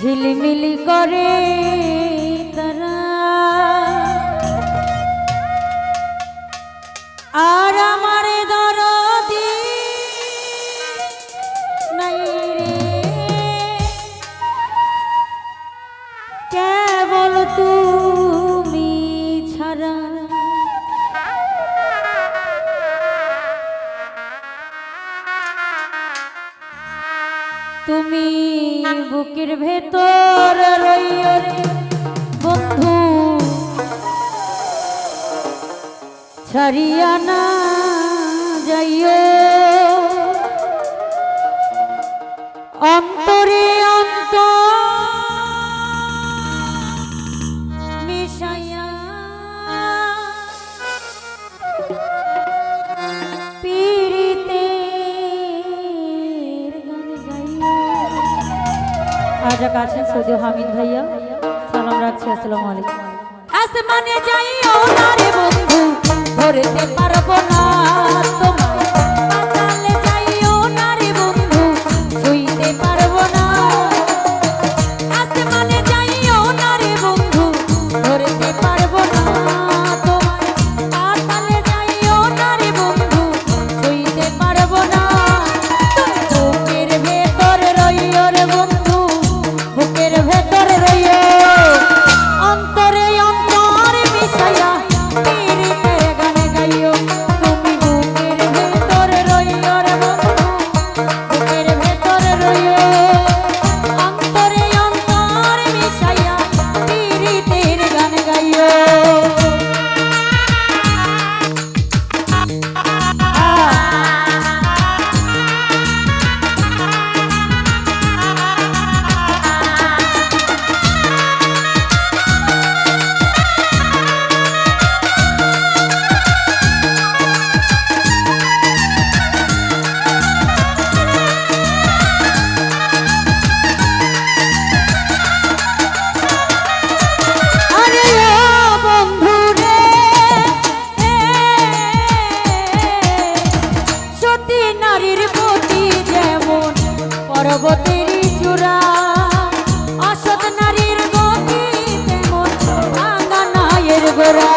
ঝিলিমিলি করে তারা। আর আমার দরদি নাই রে। কেবল তুই বুকের ভেতর বন্ধু। ছাড়িয়া না যাইও। আমি রাজা আছেন সৌদি হামিদ ভাইয়া। সালাম রাখছি, আসসালাম আলাইকুম। আসমানে যাইও না রে বন্ধু, ধরতে পারব না তোমায়। শরীর প্রতি যেমন পর্বতের চূড়া অসৎ নারীর গতি তেমন ভাঙা নায়ের গোড়া।